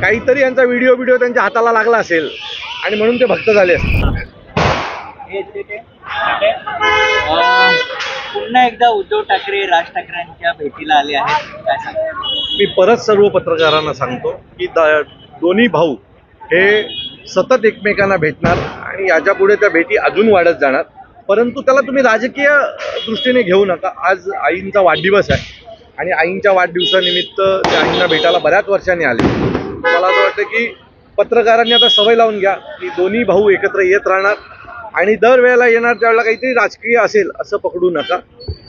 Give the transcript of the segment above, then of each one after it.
काहीतरी यांचा video video त्यांच्या हाताला लागला असेल. आणि म्हणून ते भक्त झाले पुन्हा एकदा उद्धव ठाकरे राज ठाकरेंच्या भेटीला आले आहेत. मी परत सर्व पत्रकारांना सांगतो की दोन्ही भाऊ हे सतत एकमेकांना भेटणार आणि याच्यापुढे त्या भेटी अजून वाढत जाणार. परंतु त्याला तुम्ही राजकीय दृष्टीने घेऊ नका. आज आईंचा वाढदिवस आहे. आणि आईंच्या वाढदिवसानिमित्त ते आईंना भेटायला बऱ्याच वर्षांनी आले. मला असं वाटतं की पत्रकारांनी आता सवय लावून घ्या की दोन्ही भाऊ एकत्र येत राहणार आणि दरवेळेला येणार त्यावेळेला काहीतरी राजकीय असेल असं पकडू नका.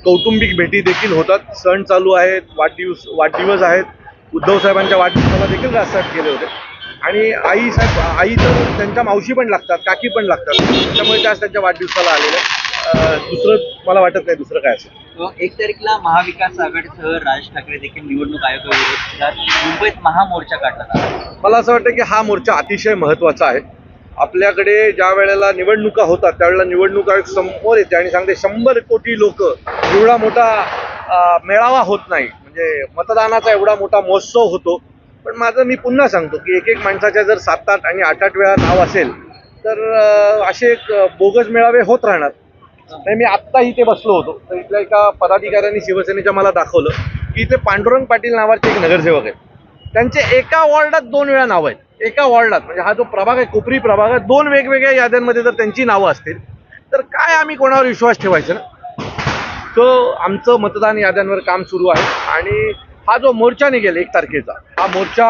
कौटुंबिक भेटी देखील होतात. सण चालू आहेत वाढदिवस वाढदिवस आहेत. उद्धव साहेबांच्या वाढदिवसाला देखील राजसाहेब गेले होते. आणि आई साहेब आई तर त्यांच्या मावशी पण लागतात काकी पण लागतात. त्यामुळे त्याच त्यांच्या वाढदिवसाला आलेल्या आहेत. दुसरं मला वाटत नाही दुसरं काय असेल? एक तारीखला महाविकास आघाडीसह राज ठाकरे देखील निवडणूक आयोगाविरोधात मुंबईत महामोर्चा काढला मला असं वाटतं की हा मोर्चा अतिशय महत्त्वाचा आहे. आपल्याकडे ज्या वेळेला निवडणुका होतात त्यावेळेला निवडणूक आयोग समोर येते आणि सांगते शंभर कोटी लोक एवढा मोठा मेळावा होत नाही. म्हणजे मतदानाचा एवढा मोठा महोत्सव होतो. पण माझं मी पुन्हा सांगतो की एक एक माणसाच्या जर सात आठ आणि आठ आठ वेळा नाव असेल तर असे एक बोगस मेळावे होत राहणार. नाही मी आत्ता इथे बसलो होतो. तर इथल्या एका पदाधिकाऱ्यांनी शिवसेनेच्या मला दाखवलं की इथे पांडुरंग पाटील नावाचे एक नगरसेवक आहेत. त्यांचे एका वॉर्डात दोन वेळा नावं आहेत. एका वॉर्डात म्हणजे हा जो प्रभाग आहे कोपरी प्रभाग आहे दोन वेगवेगळ्या याद्यांमध्ये जर त्यांची नावं असतील तर काय आम्ही कोणावर विश्वास ठेवायचा ना? तो आमचं मतदान याद्यांवर काम सुरू आहे. आणि हा जो मोर्चा निघेल एक तारखेचा हा मोर्चा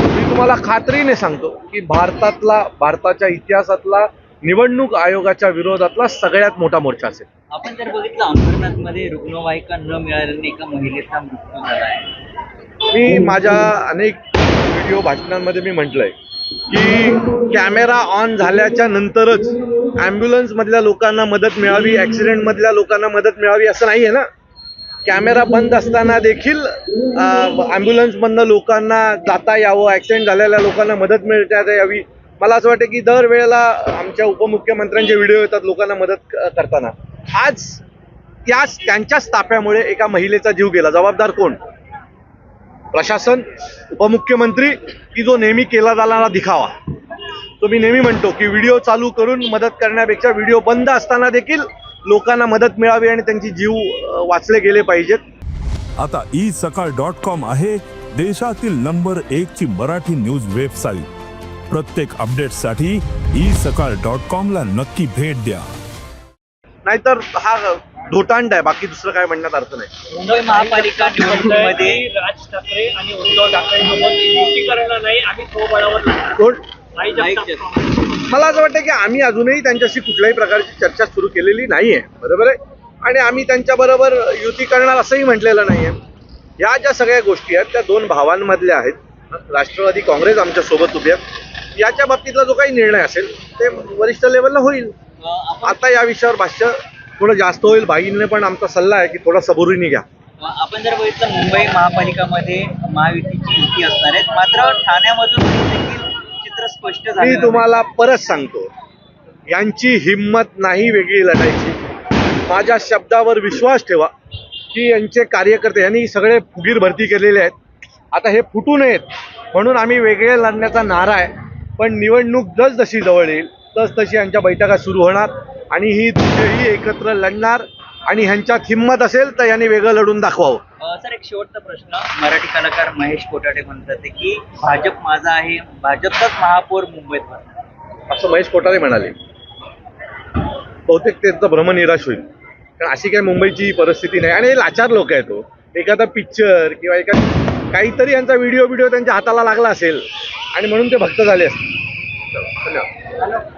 मी तुम्हाला खात्रीने सांगतो की भारतातला भारताच्या इतिहासातला निवडणूक आयोगाच्या विरोधातला सगळ्यात मोठा मोर्चा असेल. आपण जर बघितलं अंबरनाथमध्ये रुग्णवाहिका न मिळाल्याने एका महिलेचा मृत्यू झाला आहे. मी माझ्या अनेक व्हिडिओ भाषणांमध्ये मी म्हटलंय की कॅमेरा ऑन झाल्याच्या नंतरच ॲम्ब्युलन्स मधल्या लोकांना मदत मिळावी ॲक्सिडेंट मधल्या लोकांना मदत मिळावी असं नाही आहे ना? कॅमेरा बंद असताना देखील ॲम्ब्युलन्स मधनं लोकांना जाता यावं ॲक्सिडेंट झालेल्या लोकांना मदत मिळता यावी मला असं वाटतं की दर वेळेला आमच्या उपमुख्यमंत्र्यांचे व्हिडिओ येतात लोकांना मदत करताना. आज त्याच त्यांच्याच ताफ्यामुळे एका महिलेचा जीव गेला. जबाबदार कोण? प्रशासन उपमुख्यमंत्री की जो नेहमी केला जाणारा दिखावा. तो मी नेहमी म्हणतो की व्हिडिओ चालू करून मदत करण्यापेक्षा व्हिडिओ बंद असताना देखील लोकांना मदत मिळावी आणि त्यांची जीव वाचले गेले पाहिजेत. आता ई सकाळ डॉट कॉम आहे देशातील नंबर एक ची मराठी न्यूज वेबसाईट. प्रत्येक अपडेटसाठी ई सकाळ डॉट कॉम ला नक्की भेट द्या. नाहीतर हा धोटांड आहे बाकी दुसरं काय म्हणण्यात अर्थ नाही. मुंबई महापालिका निवडणुकीमध्ये की राज ठाकरे आणि उद्धव युती नाही आम्ही. कोण? जगताप. मला असं वाटतं की आम्ही अजूनही त्यांच्याशी कुठल्याही प्रकारची चर्चा सुरू केलेली नाही आहे बरोबर आहे? आणि आम्ही त्यांच्याबरोबर युती करणार असंही म्हटलेलं नाही आहे या ज्या सगळ्या गोष्टी आहेत त्या दोन भावांमधल्या आहेत. राष्ट्रवादी काँग्रेस आमच्यासोबत उभी आहे याच्या बाबतीतला जो काही निर्णय असेल ते वरिष्ठ लेवलला होईल. आता या विषयावर भाष्य थोडं जास्त होईल. भाईंने पण आमचा सल्ला आहे की थोडा सबुरीने घ्या. आपण जर बघितलं मुंबई महापालिकामध्ये महायुतीची युती असणार आहे. मात्र ठाण्यामधून देखील चित्र स्पष्ट झालं मी. तुम्हाला परत सांगतो यांची हिंमत नाही वेगळी लढायची. माझ्या शब्दावर विश्वास ठेवा की यांचे कार्यकर्ते यांनी सगळे फुगीर भरती केलेले आहेत. आता हे फुटू नयेत म्हणून आम्ही वेगळे लढण्याचा नारा आहे. पण निवडणूक जसजशी जवळ येईल तस तशी यांच्या बैठका सुरू होणार आणि ही दोघेही एकत्र लढणार आणि ह्यांच्यात हिंमत असेल तर यांनी वेगळं लढून दाखवावं. सर एक शेवटचा प्रश्न. मराठी कलाकार महेश कोटाडे म्हणतात की भाजप माझा आहे भाजपचाच महापौर मुंबईत बनणार असं महेश कोठारे म्हणाले. बहुतेक त्यांचं भ्रम निराश होईल. कारण अशी काही मुंबईची परिस्थिती नाही. आणि हे लाचार लोक आहेत तो एखादा पिक्चर किंवा एका काहीतरी यांचा व्हिडिओ व्हिडिओ त्यांच्या हाताला लागला असेल. आणि म्हणून ते भक्त झाले असतील. धन्यवाद.